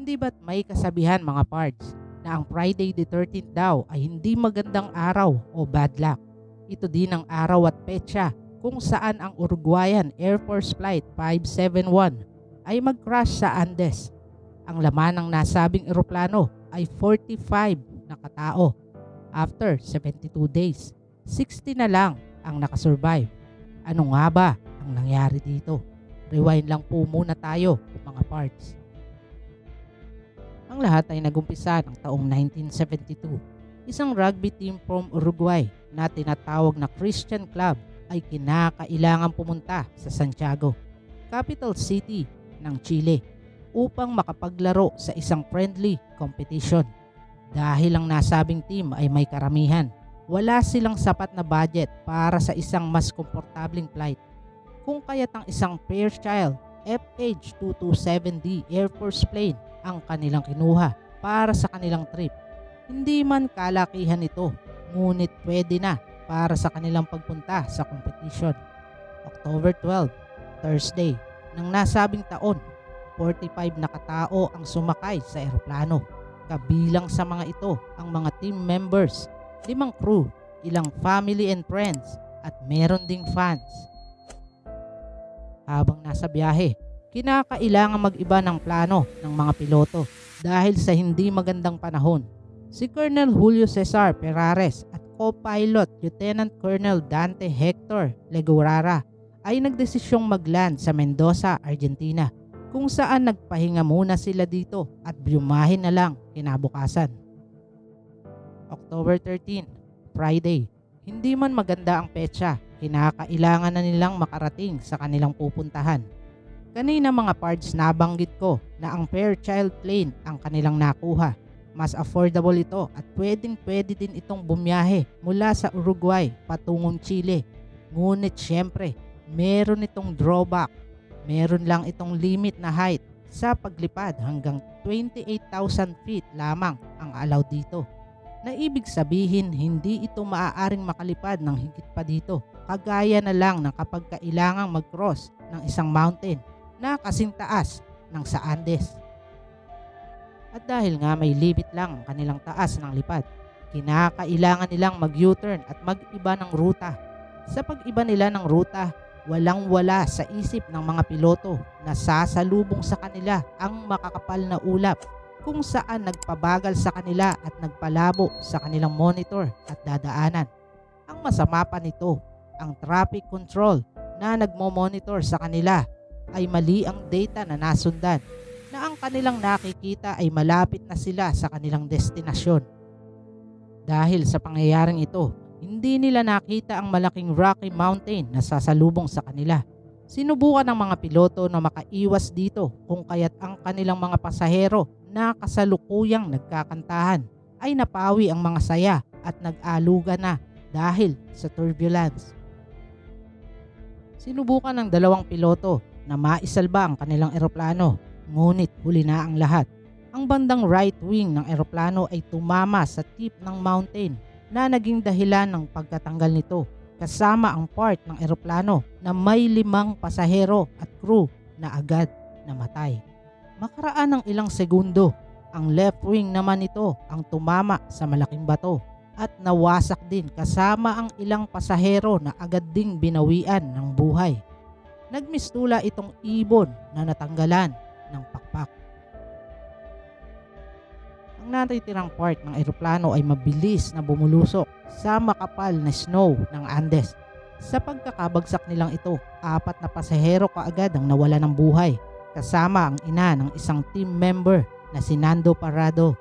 Hindi ba't may kasabihan mga pards na ang Friday the 13th daw ay hindi magandang araw o bad luck. Ito din ang araw at petsa kung saan ang Uruguayan Air Force Flight 571 ay mag-crash sa Andes. Ang laman ng nasabing eroplano ay 45 na katao. After 72 days, 60 na lang ang nakasurvive. Ano nga ba ang nangyari dito? Rewind lang po muna tayo mga parts. Ang lahat ay nagumpisa ng taong 1972. Isang rugby team from Uruguay na tinatawag na Christian Club ay kinakailangan pumunta sa Santiago, capital city ng Chile, upang makapaglaro sa isang friendly competition. Dahil ang nasabing team ay may karamihan, wala silang sapat na budget para sa isang mas komportabling flight. Kung kaya't ang isang Fairchild FH227D Air Force plane ang kanilang kinuha para sa kanilang trip. Hindi man kalakihan ito, ngunit pwede na para sa kanilang pagpunta sa competition. October 12, Thursday, ng nasabing taon, 45 na katao ang sumakay sa eroplano. Kabilang sa mga ito ang mga team members, limang crew, ilang family and friends, at meron ding fans. Habang nasa biyahe, kinakailangan mag-iba ng plano ng mga piloto dahil sa hindi magandang panahon. Si Colonel Julio Cesar Perares at co-pilot Lieutenant Colonel Dante Hector Legurara ay nagdesisyong mag-land sa Mendoza, Argentina kung saan nagpahinga muna sila dito at bumahin na lang kinabukasan. October 13, Friday. Hindi man maganda ang petsa, kinakailangan na nilang makarating sa kanilang pupuntahan. Kanina mga parts nabanggit ko na ang Fairchild plane ang kanilang nakuha. Mas affordable ito at pwedeng pwede din itong bumiyahe mula sa Uruguay patungong Chile. Ngunit syempre, meron itong drawback. Meron lang itong limit na height sa paglipad hanggang 28,000 feet lamang ang allowed dito. Na ibig sabihin hindi ito maaaring makalipad ng higit pa dito. Kagaya na lang ng kapag kailangang mag-cross ng isang mountain na kasing taas ng sa Andes. At dahil nga may limit lang ang kanilang taas ng lipad, kinakailangan nilang mag-U-turn at mag-iba ng ruta. Sa pag-iba nila ng ruta, walang wala sa isip ng mga piloto na sasalubong sa kanila ang makakapal na ulap kung saan nagpabagal sa kanila at nagpalabo sa kanilang monitor at dadaanan. Ang masama pa nito, ang traffic control na nagmo-monitor sa kanila ay mali ang data na nasundan na ang kanilang nakikita ay malapit na sila sa kanilang destinasyon. Dahil sa pangyayaring ito, hindi nila nakita ang malaking Rocky Mountain na sasalubong sa kanila. Sinubukan ng mga piloto na makaiwas dito kung kaya't ang kanilang mga pasahero na kasalukuyang nagkakantahan ay napawi ang mga saya at nag-aluga na dahil sa turbulence. Sinubukan ng dalawang piloto na maisalba ang kanilang eroplano ngunit huli na ang lahat. Ang bandang right wing ng eroplano ay tumama sa tip ng mountain na naging dahilan ng pagkatanggal nito kasama ang part ng eroplano na may limang pasahero at crew na agad namatay. Makaraan ng ilang segundo, ang left wing naman nito ang tumama sa malaking bato at nawasak din kasama ang ilang pasahero na agad ding binawian ng buhay. Nagmistula itong ibon na natanggalan ng pakpak. Ang natitirang part ng eroplano ay mabilis na bumulusok sa makapal na snow ng Andes. Sa pagkakabagsak nilang ito, apat na pasahero kaagad ang nawala ng buhay kasama ang ina ng isang team member na si Nando Parado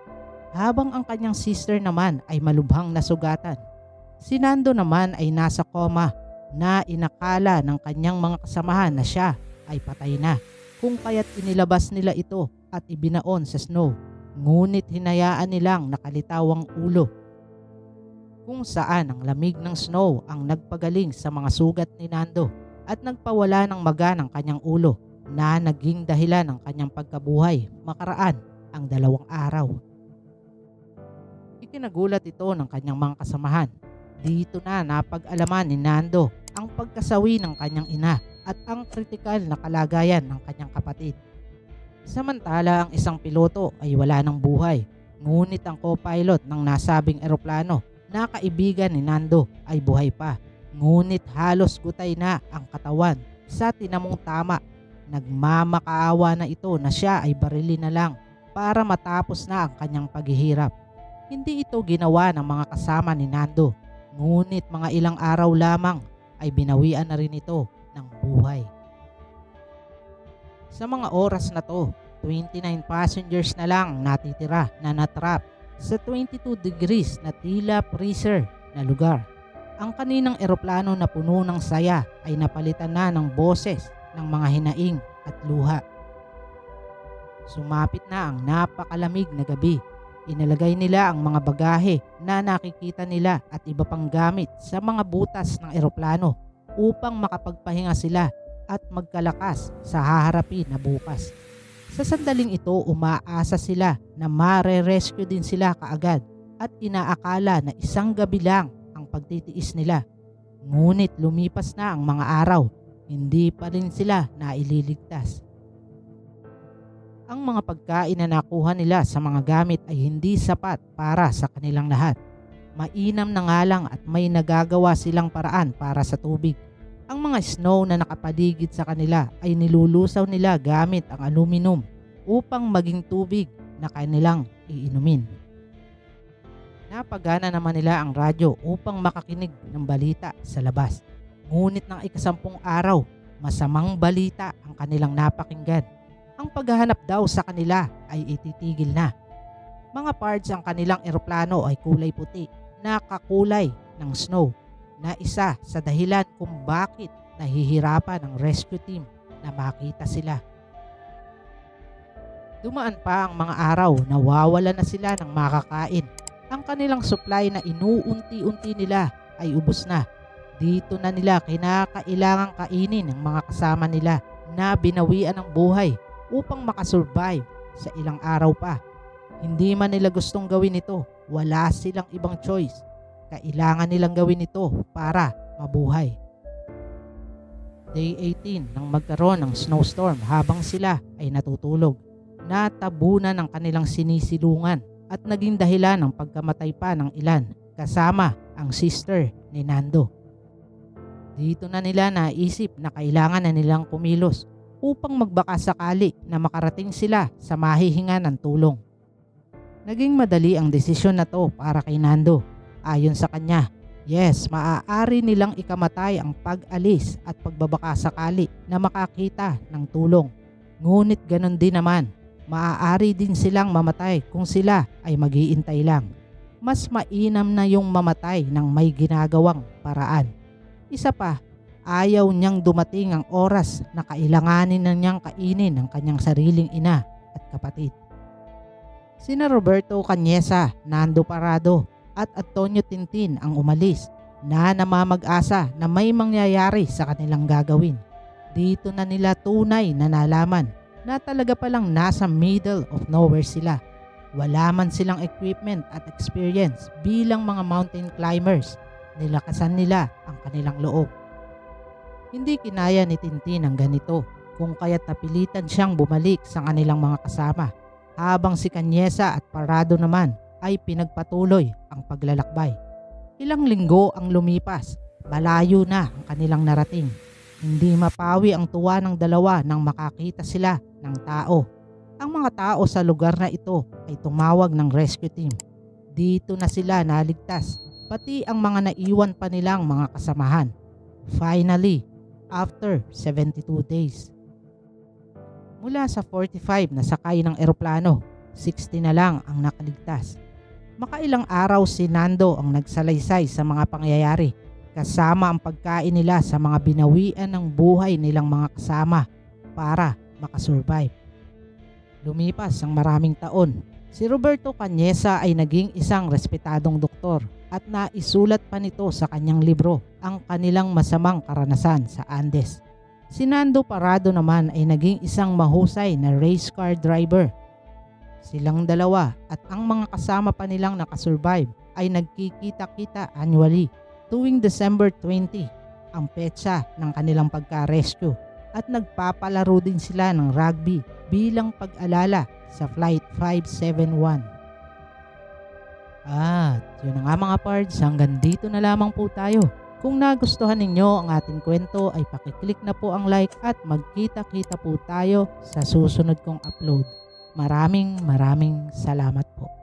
habang ang kanyang sister naman ay malubhang nasugatan. Si Nando naman ay nasa koma na inakala ng kanyang mga kasamahan na siya ay patay na kung kaya't inilabas nila ito at ibinaon sa snow. Ngunit hinayaan nilang nakalitaw ang ulo. Kung saan ang lamig ng snow ang nagpagaling sa mga sugat ni Nando at nagpawala ng maga ng kanyang ulo na naging dahilan ng kanyang pagkabuhay makaraan ang dalawang araw. Ikinagulat ito ng kanyang mga kasamahan. Dito na napag-alaman ni Nando ang pagkasawi ng kanyang ina at ang kritikal na kalagayan ng kanyang kapatid. Samantala ang isang piloto ay wala ng buhay. Ngunit ang co-pilot ng nasabing eroplano na kaibigan ni Nando ay buhay pa. Ngunit halos gutay na ang katawan sa tinamong tama. Nagmamakaawa na ito na siya ay barili na lang para matapos na ang kanyang paghihirap. Hindi ito ginawa ng mga kasama ni Nando. Ngunit mga ilang araw lamang ay binawian na rin ito ng buhay. Sa mga oras na to, 29 passengers na lang natitira na natrap sa 22 degrees na tila freezer na lugar. Ang kaninang eroplano na puno ng saya ay napalitan na ng boses ng mga hinaing at luha. Sumapit na ang napakalamig na gabi. Inalagay nila ang mga bagahe na nakikita nila at iba pang gamit sa mga butas ng eroplano upang makapagpahinga sila at magkalakas sa haharapin na bukas. Sa sandaling ito, umaasa sila na mare-rescue din sila kaagad at inaakala na isang gabi lang ang pagtitiis nila. Ngunit lumipas na ang mga araw, hindi pa rin sila naililigtas. Ang mga pagkain na nakuha nila sa mga gamit ay hindi sapat para sa kanilang lahat. Mainam na nga lang at may nagagawa silang paraan para sa tubig. Ang mga snow na nakapaligid sa kanila ay nilulusaw nila gamit ang aluminum upang maging tubig na kanilang iinumin. Napagana naman nila ang radyo upang makakinig ng balita sa labas. Ngunit ng ikasampung araw, masamang balita ang kanilang napakinggan. Ang paghahanap daw sa kanila ay ititigil na. Mga parts ang kanilang eroplano ay kulay puti na kakulay ng snow na isa sa dahilan kung bakit nahihirapan ang rescue team na makita sila. Dumaan pa ang mga araw na wawala na sila ng makakain. Ang kanilang supply na inuunti-unti nila ay ubos na. Dito na nila kinakailangang kainin ng mga kasama nila na binawian ng buhay upang makasurvive sa ilang araw pa. Hindi man nila gustong gawin ito, wala silang ibang choice. Kailangan nilang gawin ito para mabuhay. Day 18 nang magkaroon ng snowstorm habang sila ay natutulog. Natabunan ng kanilang sinisilungan at naging dahilan ng pagkamatay pa ng ilan kasama ang sister ni Nando. Dito na nila naisip na kailangan na nilang kumilos upang magbaka sakali na makarating sila sa mahihinga ng tulong. Naging madali ang desisyon na to para kay Nando. Ayon sa kanya, yes, maaari nilang ikamatay ang pag-alis at pagbabaka sakali na makakita ng tulong. Ngunit ganon din naman, maaari din silang mamatay kung sila ay mag-iintay lang. Mas mainam na yung mamatay ng may ginagawang paraan. Isa pa, ayaw niyang dumating ang oras na kailanganin na niyang kainin ang kanyang sariling ina at kapatid. Sina Roberto Cañesa, Nando Parado at Antonio Tintin ang umalis na namamag-asa na may mangyayari sa kanilang gagawin. Dito na nila tunay na nalaman na talaga palang nasa middle of nowhere sila. Wala man silang equipment at experience bilang mga mountain climbers nilakasan nila ang kanilang loob. Hindi kinaya ni Tintin ang ganito kung kaya't napilitan siyang bumalik sa kanilang mga kasama habang si Kanyesa at Parado naman ay pinagpatuloy ang paglalakbay. Ilang linggo ang lumipas, malayo na ang kanilang narating. Hindi mapawi ang tuwa ng dalawa nang makakita sila ng tao. Ang mga tao sa lugar na ito ay tumawag ng rescue team. Dito na sila naligtas pati ang mga naiwan pa nilang mga kasamahan. Finally, after 72 days. Mula sa 45 na sakay ng eroplano, 60 na lang ang nakaligtas. Makailang araw si Nando ang nagsalaysay sa mga pangyayari kasama ang pagkain nila sa mga binawian ng buhay nilang mga kasama para makasurvive. Lumipas ang maraming taon. Si Roberto Cañesa ay naging isang respetadong doktor at naisulat pa nito sa kanyang libro ang kanilang masamang karanasan sa Andes. Si Nando Parado naman ay naging isang mahusay na race car driver. Silang dalawa at ang mga kasama pa nilang nakasurvive ay nagkikita-kita annually tuwing December 20 ang petsa ng kanilang pagka-rescue. at nagpapalaro din sila ng rugby bilang pag-alala sa Flight 571. At yun na nga mga pards, hanggang dito na lamang po tayo. Kung nagustuhan ninyo ang ating kwento ay pakiclick na po ang like at magkita-kita po tayo sa susunod kong upload. Maraming maraming salamat po.